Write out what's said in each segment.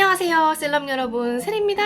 안녕하세요 셀럽 여러분 셀입니다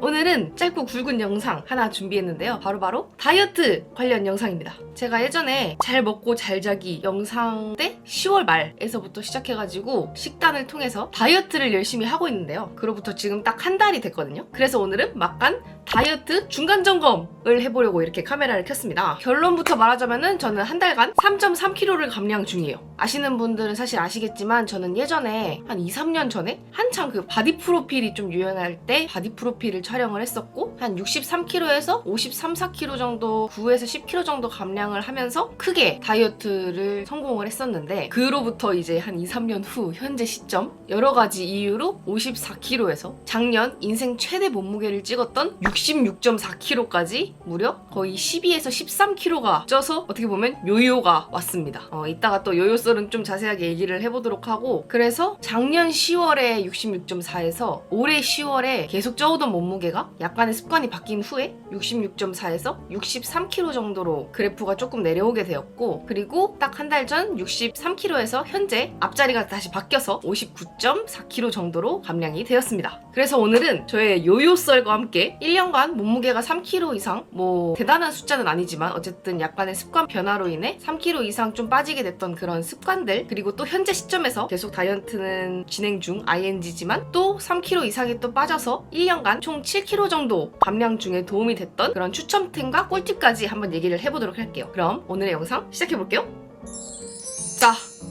오늘은 짧고 굵은 영상 하나 준비했는데요. 바로 바로 다이어트 관련 영상입니다. 제가 예전에 잘 먹고 잘 자기 영상 때 10월 말에서부터 시작해가지고 식단을 통해서 다이어트를 열심히 하고 있는데요. 그로부터 지금 딱 한 달이 됐거든요. 그래서 오늘은 막간 다이어트 중간 점검을 해보려고 이렇게 카메라를 켰습니다. 결론부터 말하자면은 저는 한 달간 3.3kg를 감량 중이에요. 아시는 분들은 사실 아시겠지만 저는 예전에 한 2, 3년 전에 한창 그 바디 프로필이 좀 유행할 때 바디 프로필을 촬영을 했었고 한 63kg에서 53, 4kg 정도 9에서 10kg 정도 감량을 하면서 크게 다이어트를 성공을 했었는데 그로부터 이제 한 2, 3년 후 현재 시점 여러 가지 이유로 54kg에서 작년 인생 최대 몸무게를 찍었던 66.4kg까지 무려 거의 12에서 13kg가 쪄서 어떻게 보면 요요가 왔습니다. 어, 이따가 또 요요 썰은 좀 자세하게 얘기를 해보도록 하고 그래서 작년 10월에 66.4에서 올해 10월에 계속 쪄오던 몸 무게가 약간의 습관이 바뀐 후에 66.4에서 63kg 정도로 그래프가 조금 내려오게 되었고 그리고 딱 한 달 전 63kg에서 현재 앞자리가 다시 바뀌어서 59.4kg 정도로 감량이 되었습니다. 그래서 오늘은 저의 요요썰과 함께 1년간 몸무게가 3kg 이상 뭐 대단한 숫자는 아니지만 어쨌든 약간의 습관 변화로 인해 3kg 이상 좀 빠지게 됐던 그런 습관들 그리고 또 현재 시점에서 계속 다이어트는 진행 중 ING지만 또 3kg 이상이 또 빠져서 1년간 총 7kg 정도 감량 중에 도움이 됐던 그런 추첨템과 꿀팁까지 한번 얘기를 해보도록 할게요. 그럼 오늘의 영상 시작해볼게요.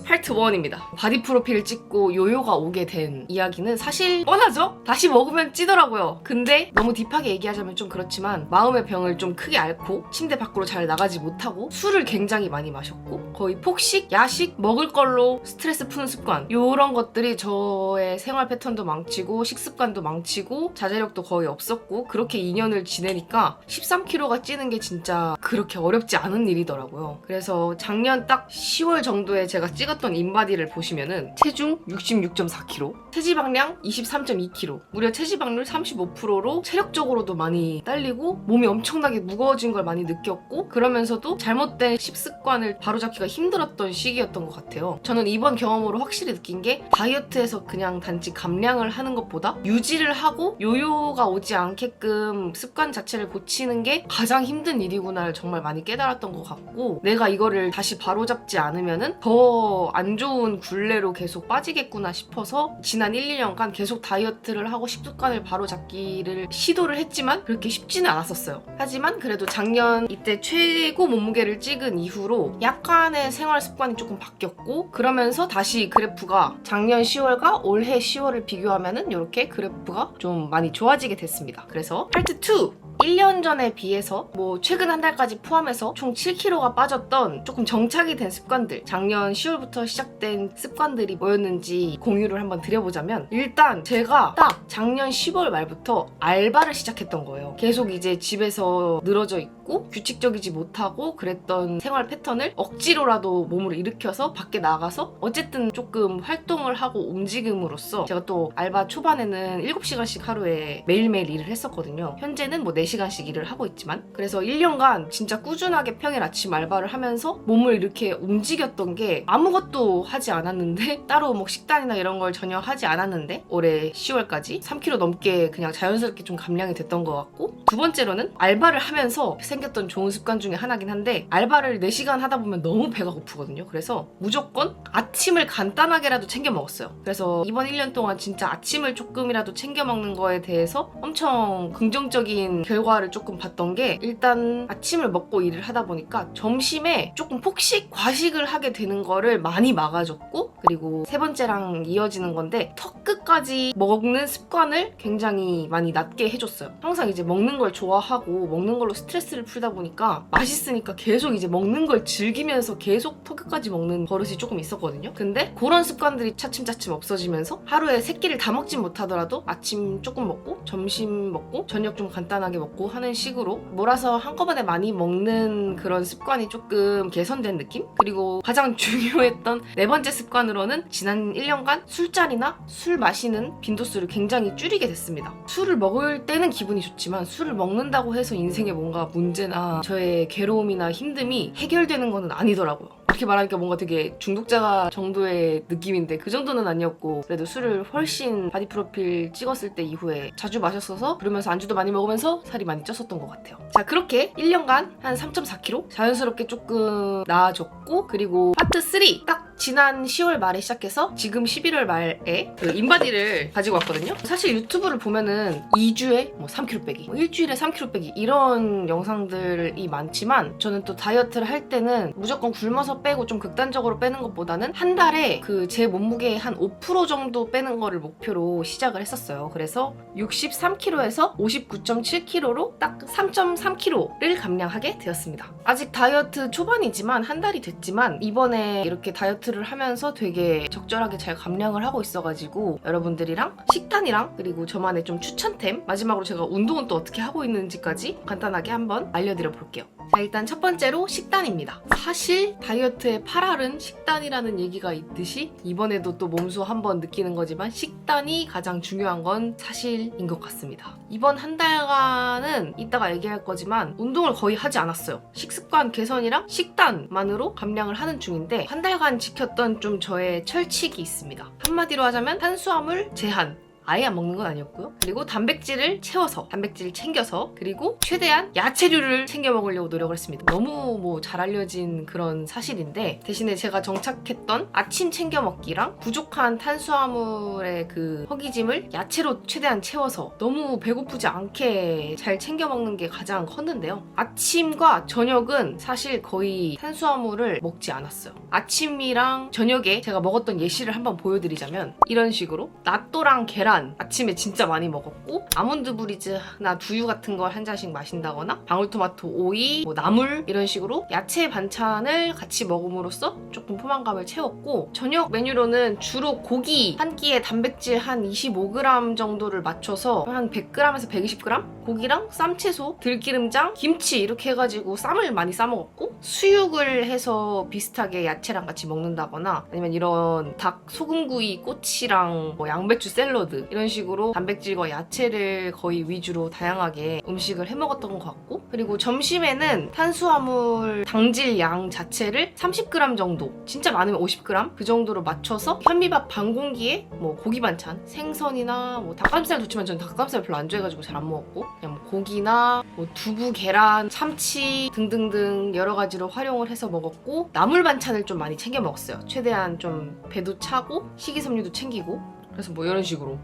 자, 파트 1입니다. 바디 프로필을 찍고 요요가 오게 된 이야기는 사실 뻔하죠? 다시 먹으면 찌더라고요. 근데 너무 딥하게 얘기하자면 좀 그렇지만 마음의 병을 좀 크게 앓고 침대 밖으로 잘 나가지 못하고 술을 굉장히 많이 마셨고 거의 폭식, 야식, 먹을 걸로 스트레스 푸는 습관 요런 것들이 저의 생활 패턴도 망치고 식습관도 망치고 자제력도 거의 없었고 그렇게 2년을 지내니까 13kg가 찌는 게 진짜 그렇게 어렵지 않은 일이더라고요. 그래서 작년 딱 10월 정도에 제가 찍었 던 인바디를 보시면은 체중 66.4kg, 체지방량 23.2kg, 무려 체지방률 35%로 체력적으로도 많이 딸리고 몸이 엄청나게 무거워진 걸 많이 느꼈고 그러면서도 잘못된 식습관을 바로잡기가 힘들었던 시기였던 것 같아요. 저는 이번 경험으로 확실히 느낀 게 다이어트에서 그냥 단지 감량을 하는 것보다 유지를 하고 요요가 오지 않게끔 습관 자체를 고치는 게 가장 힘든 일이구나를 정말 많이 깨달았던 것 같고 내가 이거를 다시 바로잡지 않으면은 더안 좋은 굴레로 계속 빠지겠구나 싶어서 지난 1, 2년간 계속 다이어트를 하고 식습관을 바로잡기를 시도를 했지만 그렇게 쉽지는 않았었어요. 하지만 그래도 작년 이때 최고 몸무게를 찍은 이후로 약간의 생활 습관이 조금 바뀌었고 그러면서 다시 그래프가 작년 10월과 올해 10월을 비교하면은 이렇게 그래프가 좀 많이 좋아지게 됐습니다. 그래서 파트 2 1년 전에 비해서 뭐 최근 한 달까지 포함해서 총 7kg가 빠졌던 조금 정착이 된 습관들 작년 10월부터 시작된 습관들이 뭐였는지 공유를 한번 드려보자면 일단 제가 딱 작년 10월 말부터 알바를 시작했던 거예요. 계속 이제 집에서 늘어져 있고 규칙적이지 못하고 그랬던 생활 패턴을 억지로라도 몸을 일으켜서 밖에 나가서 어쨌든 조금 활동을 하고 움직임으로써 제가 또 알바 초반에는 7시간씩 하루에 매일매일 일을 했었거든요. 현재는 뭐 4시간씩 일을 하고 있지만 그래서 1년간 진짜 꾸준하게 평일 아침 알바를 하면서 몸을 이렇게 움직였던 게 아무것도 하지 않았는데 따로 뭐 식단이나 이런 걸 전혀 하지 않았는데 올해 10월까지 3kg 넘게 그냥 자연스럽게 좀 감량이 됐던 것 같고 두 번째로는 알바를 하면서 생겼던 좋은 습관 중에 하나긴 한데 알바를 4시간 하다 보면 너무 배가 고프거든요. 그래서 무조건 아침을 간단하게라도 챙겨 먹었어요. 그래서 이번 1년 동안 진짜 아침을 조금이라도 챙겨 먹는 거에 대해서 엄청 긍정적인 결 과를 조금 봤던 게 일단 아침을 먹고 일을 하다 보니까 점심에 조금 폭식 과식을 하게 되는 거를 많이 막아줬고 그리고 세 번째랑 이어지는 건데 턱 끝까지 먹는 습관을 굉장히 많이 낮게 해줬어요. 항상 이제 먹는 걸 좋아하고 먹는 걸로 스트레스를 풀다 보니까 맛있으니까 계속 이제 먹는 걸 즐기면서 계속 턱 끝까지 먹는 버릇이 조금 있었거든요. 근데 그런 습관들이 차츰차츰 없어지면서 하루에 세 끼를 다 먹진 못하더라도 아침 조금 먹고 점심 먹고 저녁 좀 간단하게 먹고 하는 식으로 몰아서 한꺼번에 많이 먹는 그런 습관이 조금 개선된 느낌? 그리고 가장 중요했던 네 번째 습관으로는 지난 1년간 술자리나 술 마시는 빈도수를 굉장히 줄이게 됐습니다. 술을 먹을 때는 기분이 좋지만 술을 먹는다고 해서 인생에 뭔가 문제나 저의 괴로움이나 힘듦이 해결되는 거는 아니더라고요. 이렇게 말하니까 뭔가 되게 중독자 정도의 느낌인데 그 정도는 아니었고 그래도 술을 훨씬 바디 프로필 찍었을 때 이후에 자주 마셨어서 그러면서 안주도 많이 먹으면서 살이 많이 쪘었던 것 같아요. 자 그렇게 1년간 한 3.4kg 자연스럽게 조금 나아졌고 그리고 파트 3딱 지난 10월 말에 시작해서 지금 11월 말에 그 인바디를 가지고 왔거든요. 사실 유튜브를 보면은 2주에 뭐 3kg 빼기, 뭐 일주일에 3kg 빼기 이런 영상들이 많지만 저는 또 다이어트를 할 때는 무조건 굶어서 빼고 좀 극단적으로 빼는 것보다는 한 달에 그 제 몸무게의 한 5% 정도 빼는 거를 목표로 시작을 했었어요. 그래서 63kg에서 59.7kg로 딱 3.3kg를 감량하게 되었습니다. 아직 다이어트 초반이지만 한 달이 됐지만 이번에 이렇게 다이어트 를 하면서 되게 적절하게 잘 감량을 하고 있어가지고 여러분들이랑 식단이랑 그리고 저만의 좀 추천템 마지막으로 제가 운동은 또 어떻게 하고 있는지까지 간단하게 한번 알려드려 볼게요. 자 일단 첫 번째로 식단입니다. 사실 다이어트의 8알은 식단이라는 얘기가 있듯이 이번에도 또 몸소 한번 느끼는 거지만 식단이 가장 중요한 건 사실인 것 같습니다. 이번 한 달간은 이따가 얘기할 거지만 운동을 거의 하지 않았어요. 식습관 개선이랑 식단만으로 감량을 하는 중인데 한 달간 지켰던 좀 저의 철칙이 있습니다. 한마디로 하자면 탄수화물 제한 아예 안 먹는 건 아니었고요. 그리고 단백질을 채워서 단백질을 챙겨서 그리고 최대한 야채류를 챙겨 먹으려고 노력을 했습니다. 너무 뭐 잘 알려진 그런 사실인데 대신에 제가 정착했던 아침 챙겨 먹기랑 부족한 탄수화물의 그 허기짐을 야채로 최대한 채워서 너무 배고프지 않게 잘 챙겨 먹는 게 가장 컸는데요. 아침과 저녁은 사실 거의 탄수화물을 먹지 않았어요. 아침이랑 저녁에 제가 먹었던 예시를 한번 보여드리자면 이런 식으로 낫또랑 계란 아침에 진짜 많이 먹었고 아몬드 브리즈나 두유 같은 걸 한 잔씩 마신다거나 방울토마토 오이 뭐 나물 이런 식으로 야채 반찬을 같이 먹음으로써 조금 포만감을 채웠고 저녁 메뉴로는 주로 고기 한 끼에 단백질 한 25g 정도를 맞춰서 한 100g에서 120g 고기랑 쌈채소 들기름장 김치 이렇게 해가지고 쌈을 많이 싸 먹었고 수육을 해서 비슷하게 야채랑 같이 먹는다거나 아니면 이런 닭 소금구이 꼬치랑 뭐 양배추 샐러드 이런 식으로 단백질과 야채를 거의 위주로 다양하게 음식을 해 먹었던 것 같고 그리고 점심에는 탄수화물 당질 양 자체를 30g 정도 진짜 많으면 50g 그 정도로 맞춰서 현미밥 반 공기에 뭐 고기 반찬 생선이나 뭐 닭가슴살 좋지만 저는 닭가슴살 별로 안 좋아해가지고 잘 안 먹었고 그냥 뭐 고기나 뭐 두부 계란 참치 등등등 여러 가지로 활용을 해서 먹었고 나물 반찬을 좀 많이 챙겨 먹었어요. 최대한 좀 배도 차고 식이섬유도 챙기고 그래서 뭐 이런 식으로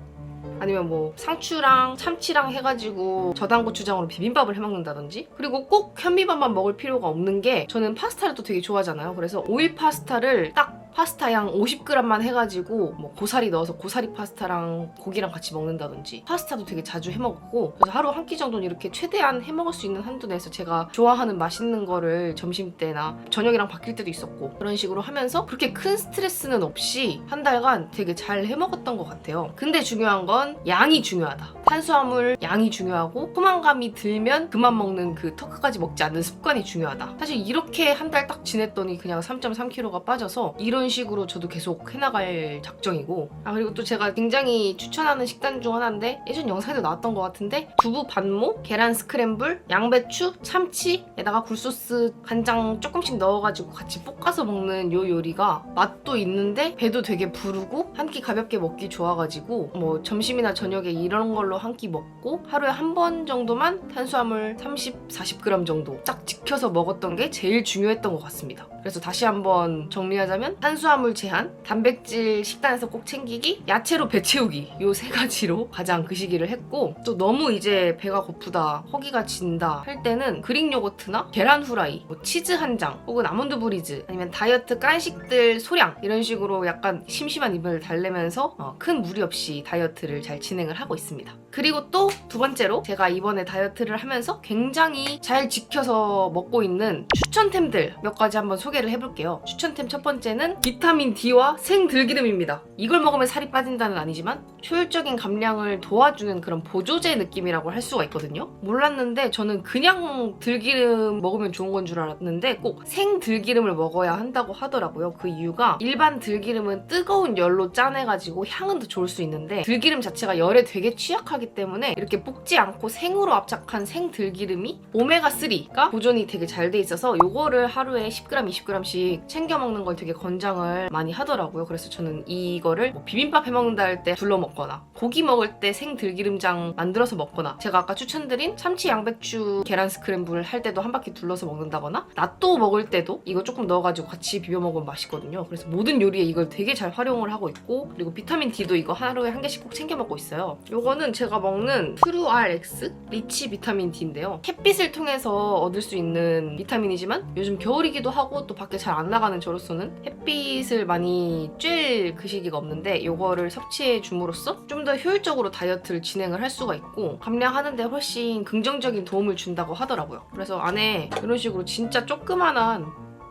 아니면 뭐 상추랑 참치랑 해가지고 저당 고추장으로 비빔밥을 해먹는다든지? 그리고 꼭 현미밥만 먹을 필요가 없는 게 저는 파스타를 또 되게 좋아하잖아요. 그래서 오일 파스타를 딱 파스타 양 50g만 해가지고 뭐 고사리 넣어서 고사리 파스타랑 고기랑 같이 먹는다든지 파스타도 되게 자주 해먹었고 그래서 하루 한 끼 정도는 이렇게 최대한 해먹을 수 있는 한도 내에서 제가 좋아하는 맛있는 거를 점심 때나 저녁이랑 바뀔 때도 있었고 그런 식으로 하면서 그렇게 큰 스트레스는 없이 한 달간 되게 잘 해먹었던 것 같아요. 근데 중요한 건 양이 중요하다. 탄수화물 양이 중요하고 포만감이 들면 그만 먹는 그 터크까지 먹지 않는 습관이 중요하다. 사실 이렇게 한 달 딱 지냈더니 그냥 3.3kg가 빠져서 이런 식으로 저도 계속 해나갈 작정이고 아 그리고 또 제가 굉장히 추천하는 식단 중 하나인데 예전 영상에도 나왔던 것 같은데 두부 반모, 계란 스크램블, 양배추, 참치에다가 굴소스 간장 조금씩 넣어가지고 같이 볶아서 먹는 요 요리가 맛도 있는데 배도 되게 부르고 한 끼 가볍게 먹기 좋아가지고 뭐 점심이나 저녁에 이런 걸로 한 끼 먹고 하루에 한 번 정도만 탄수화물 30, 40g 정도 딱 지켜서 먹었던 게 제일 중요했던 것 같습니다. 그래서 다시 한번 정리하자면 탄수화물 제한, 단백질 식단에서 꼭 챙기기, 야채로 배 채우기 요 세 가지로 가장 그 시기를 했고 또 너무 이제 배가 고프다, 허기가 진다 할 때는 그릭 요거트나 계란 후라이, 뭐 치즈 한 장, 혹은 아몬드 브리즈 아니면 다이어트 깐식들 소량 이런 식으로 약간 심심한 입을 달래면서 어, 큰 무리 없이 다이어트를 잘 진행을 하고 있습니다. 그리고 또 두 번째로 제가 이번에 다이어트를 하면서 굉장히 잘 지켜서 먹고 있는 추천템들 몇 가지 한번 소개 를 해볼게요. 추천템 첫 번째는 비타민 D와 생들기름입니다. 이걸 먹으면 살이 빠진다는 아니지만 효율적인 감량을 도와주는 그런 보조제 느낌이라고 할 수가 있거든요. 몰랐는데 저는 그냥 들기름 먹으면 좋은 건 줄 알았는데 꼭 생들기름을 먹어야 한다고 하더라고요. 그 이유가 일반 들기름은 뜨거운 열로 짜내가지고 향은 더 좋을 수 있는데 들기름 자체가 열에 되게 취약하기 때문에 이렇게 볶지 않고 생으로 압착한 생들기름이 오메가3가 보존이 되게 잘 돼 있어서 요거를 하루에 10g, 50g씩 챙겨 먹는 걸 되게 권장을 많이 하더라고요. 그래서 저는 이거를 뭐 비빔밥 해 먹는다 할 때 둘러 먹거나 고기 먹을 때 생 들기름장 만들어서 먹거나 제가 아까 추천드린 참치 양배추 계란 스크램블 할 때도 한 바퀴 둘러서 먹는다거나 낫또 먹을 때도 이거 조금 넣어가지고 같이 비벼 먹으면 맛있거든요. 그래서 모든 요리에 이걸 되게 잘 활용을 하고 있고 그리고 비타민 D도 이거 하루에 한 개씩 꼭 챙겨 먹고 있어요. 요거는 제가 먹는 트루알엑스 리치 비타민 D인데요. 햇빛을 통해서 얻을 수 있는 비타민이지만 요즘 겨울이기도 하고 또 밖에 잘 안 나가는 저로서는 햇빛을 많이 쬐일 그 시기가 없는데 이거를 섭취해 줌으로써 좀 더 효율적으로 다이어트를 진행을 할 수가 있고 감량하는데 훨씬 긍정적인 도움을 준다고 하더라고요. 그래서 안에 이런 식으로 진짜 조그만한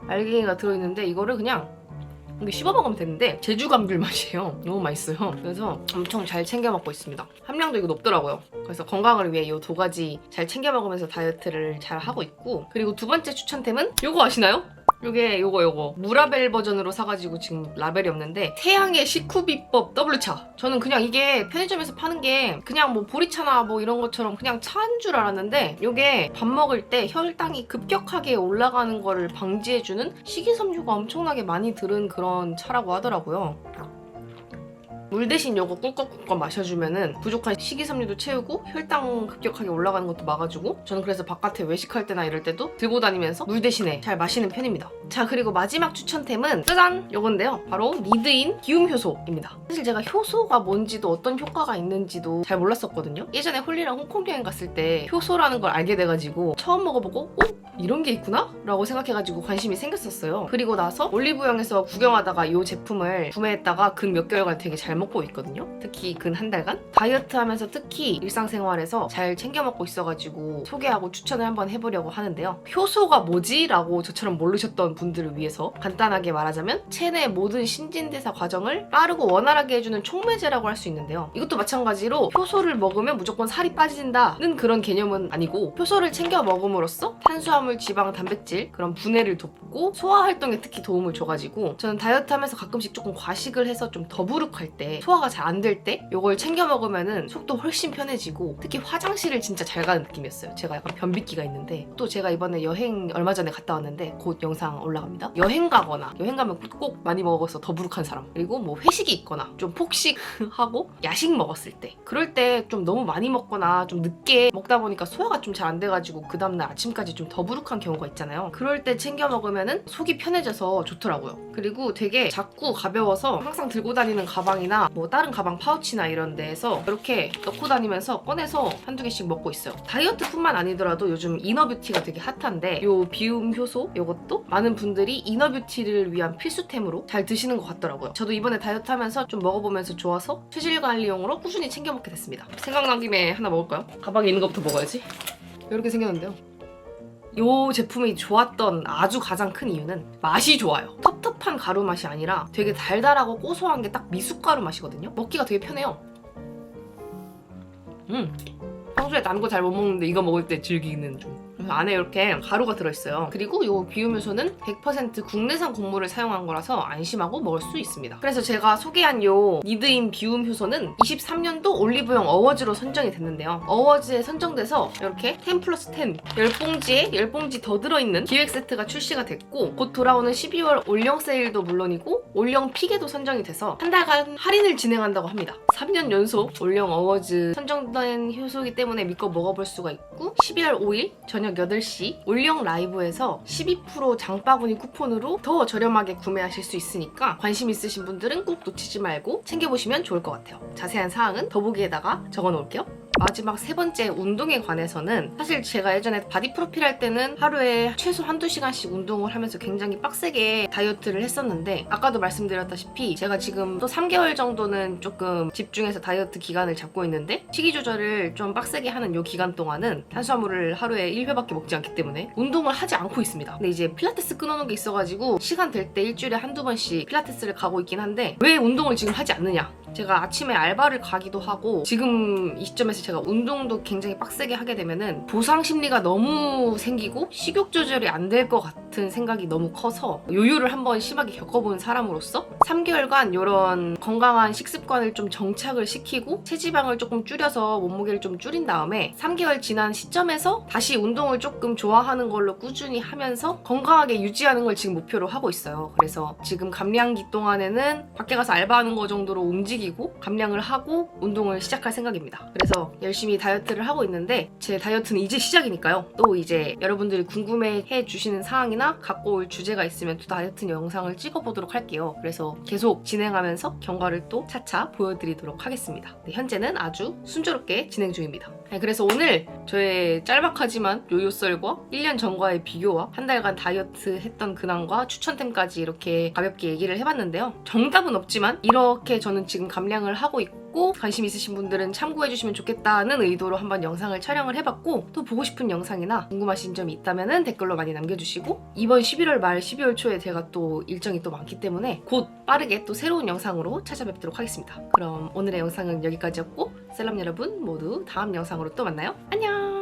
알갱이가 들어있는데 이거를 그냥 이게 씹어 먹으면 되는데 제주 감귤 맛이에요. 너무 맛있어요. 그래서 엄청 잘 챙겨 먹고 있습니다. 함량도 이거 높더라고요. 그래서 건강을 위해 이 두 가지 잘 챙겨 먹으면서 다이어트를 잘 하고 있고 그리고 두 번째 추천템은 요거 아시나요? 요게 요거 요거. 무라벨 버전으로 사가지고 지금 라벨이 없는데 태양의 식후 비법 W차. 저는 그냥 이게 편의점에서 파는 게 그냥 뭐 보리차나 뭐 이런 것처럼 그냥 차인 줄 알았는데 요게 밥 먹을 때 혈당이 급격하게 올라가는 거를 방지해주는 식이섬유가 엄청나게 많이 들은 그런 차라고 하더라고요 물 대신 요거 꿀꺽꿀꺽 마셔주면은 부족한 식이섬유도 채우고 혈당 급격하게 올라가는 것도 막아주고 저는 그래서 바깥에 외식할 때나 이럴 때도 들고 다니면서 물 대신에 잘 마시는 편입니다. 자 그리고 마지막 추천템은 짜잔 요건데요. 바로 니드인 기움 효소입니다. 사실 제가 효소가 뭔지도 어떤 효과가 있는지도 잘 몰랐었거든요. 예전에 홀리랑 홍콩 여행 갔을 때 효소라는 걸 알게 돼가지고 처음 먹어보고 어? 이런 게 있구나? 라고 생각해가지고 관심이 생겼었어요. 그리고 나서 올리브영에서 구경하다가 이 제품을 구매했다가 근 몇 개월간 되게 잘 먹고 있거든요. 특히 근 한 달간 다이어트 하면서 특히 일상생활에서 잘 챙겨 먹고 있어가지고 소개하고 추천을 한번 해보려고 하는데요. 효소가 뭐지? 라고 저처럼 모르셨던 분들을 위해서 간단하게 말하자면 체내 모든 신진대사 과정을 빠르고 원활하게 해주는 촉매제라고 할 수 있는데요. 이것도 마찬가지로 효소를 먹으면 무조건 살이 빠진다는 그런 개념은 아니고 효소를 챙겨 먹음으로써 탄수화물, 지방, 단백질 그런 분해를 돕고 소화 활동에 특히 도움을 줘가지고 저는 다이어트 하면서 가끔씩 조금 과식을 해서 좀 더부룩할 때 소화가 잘 안 될 때 이걸 챙겨 먹으면은 속도 훨씬 편해지고 특히 화장실을 진짜 잘 가는 느낌이었어요. 제가 약간 변비기가 있는데 또 제가 이번에 여행 얼마 전에 갔다 왔는데 곧 영상 올라갑니다. 여행 가거나 여행 가면 꼭 많이 먹어서 더부룩한 사람 그리고 뭐 회식이 있거나 좀 폭식하고 야식 먹었을 때 그럴 때 좀 너무 많이 먹거나 좀 늦게 먹다 보니까 소화가 좀 잘 안 돼가지고 그 다음날 아침까지 좀 더부룩한 경우가 있잖아요. 그럴 때 챙겨 먹으면은 속이 편해져서 좋더라고요. 그리고 되게 작고 가벼워서 항상 들고 다니는 가방이나 뭐 다른 가방 파우치나 이런 데에서 이렇게 넣고 다니면서 꺼내서 한두 개씩 먹고 있어요. 다이어트뿐만 아니더라도 요즘 이너뷰티가 되게 핫한데 요 비움 효소 요것도 많은 분들이 이너뷰티를 위한 필수템으로 잘 드시는 것 같더라고요. 저도 이번에 다이어트 하면서 좀 먹어보면서 좋아서 체질 관리용으로 꾸준히 챙겨 먹게 됐습니다. 생각난 김에 하나 먹을까요? 가방에 있는 것부터 먹어야지. 이렇게 생겼는데요. 이 제품이 좋았던 아주 가장 큰 이유는 맛이 좋아요. 텁텁한 가루 맛이 아니라 되게 달달하고 고소한 게 딱 미숫가루 맛이거든요. 먹기가 되게 편해요. 음. 평소에 단 거 잘 못 먹는데 이거 먹을 때 즐기는 중. 그래서 안에 이렇게 가루가 들어있어요. 그리고 이 비움효소는 100% 국내산 곡물을 사용한 거라서 안심하고 먹을 수 있습니다. 그래서 제가 소개한 요 니드인 비움효소는 23년도 올리브영 어워즈로 선정이 됐는데요. 어워즈에 선정돼서 이렇게 10 플러스 10 10봉지에 10봉지 더 들어있는 기획 세트가 출시가 됐고 곧 돌아오는 12월 올영 세일도 물론이고 올영 픽에도 선정이 돼서 한 달간 할인을 진행한다고 합니다. 3년 연속 올영 어워즈 선정된 효소이기 때문에 믿고 먹어볼 수가 있고 12월 5일 저녁 8시 올영 라이브에서 12% 장바구니 쿠폰으로 더 저렴하게 구매하실 수 있으니까 관심 있으신 분들은 꼭 놓치지 말고 챙겨보시면 좋을 것 같아요. 자세한 사항은 더보기에다가 적어 놓을게요. 마지막 세 번째 운동에 관해서는 사실 제가 예전에 바디 프로필 할 때는 하루에 최소 한두 시간씩 운동을 하면서 굉장히 빡세게 다이어트를 했었는데 아까도 말씀드렸다시피 제가 지금 또 3개월 정도는 조금 집중해서 다이어트 기간을 잡고 있는데 식이 조절을 좀 빡세게 하는 요 기간 동안은 탄수화물을 하루에 1회밖에 먹지 않기 때문에 운동을 하지 않고 있습니다. 근데 이제 필라테스 끊어놓은 게 있어가지고 시간 될 때 일주일에 한두 번씩 필라테스를 가고 있긴 한데 왜 운동을 지금 하지 않느냐 제가 아침에 알바를 가기도 하고 지금 이 시점에서 제가 운동도 굉장히 빡세게 하게 되면은 보상 심리가 너무 생기고 식욕 조절이 안 될 것 같아. 같은 생각이 너무 커서 요요를 한번 심하게 겪어본 사람으로서 3개월간 이런 건강한 식습관을 좀 정착을 시키고 체지방을 조금 줄여서 몸무게를 좀 줄인 다음에 3개월 지난 시점에서 다시 운동을 조금 좋아하는 걸로 꾸준히 하면서 건강하게 유지하는 걸 지금 목표로 하고 있어요. 그래서 지금 감량기 동안에는 밖에 가서 알바하는 거 정도로 움직이고 감량을 하고 운동을 시작할 생각입니다. 그래서 열심히 다이어트를 하고 있는데 제 다이어트는 이제 시작이니까요. 또 이제 여러분들이 궁금해 주시는 사항이나 갖고 올 주제가 있으면 또 다이어트 영상을 찍어보도록 할게요. 그래서 계속 진행하면서 경과를 또 차차 보여드리도록 하겠습니다. 네, 현재는 아주 순조롭게 진행 중입니다. 네, 그래서 오늘 저의 짤막하지만 요요썰과 1년 전과의 비교와 한 달간 다이어트 했던 근황과 추천템까지 이렇게 가볍게 얘기를 해봤는데요. 정답은 없지만 이렇게 저는 지금 감량을 하고 있고 관심 있으신 분들은 참고해주시면 좋겠다는 의도로 한번 영상을 촬영을 해봤고 또 보고 싶은 영상이나 궁금하신 점이 있다면 댓글로 많이 남겨주시고 이번 11월 말 12월 초에 제가 또 일정이 또 많기 때문에 곧 빠르게 또 새로운 영상으로 찾아뵙도록 하겠습니다. 그럼 오늘의 영상은 여기까지였고 셀럽 여러분 모두 다음 영상으로 또 만나요. 안녕!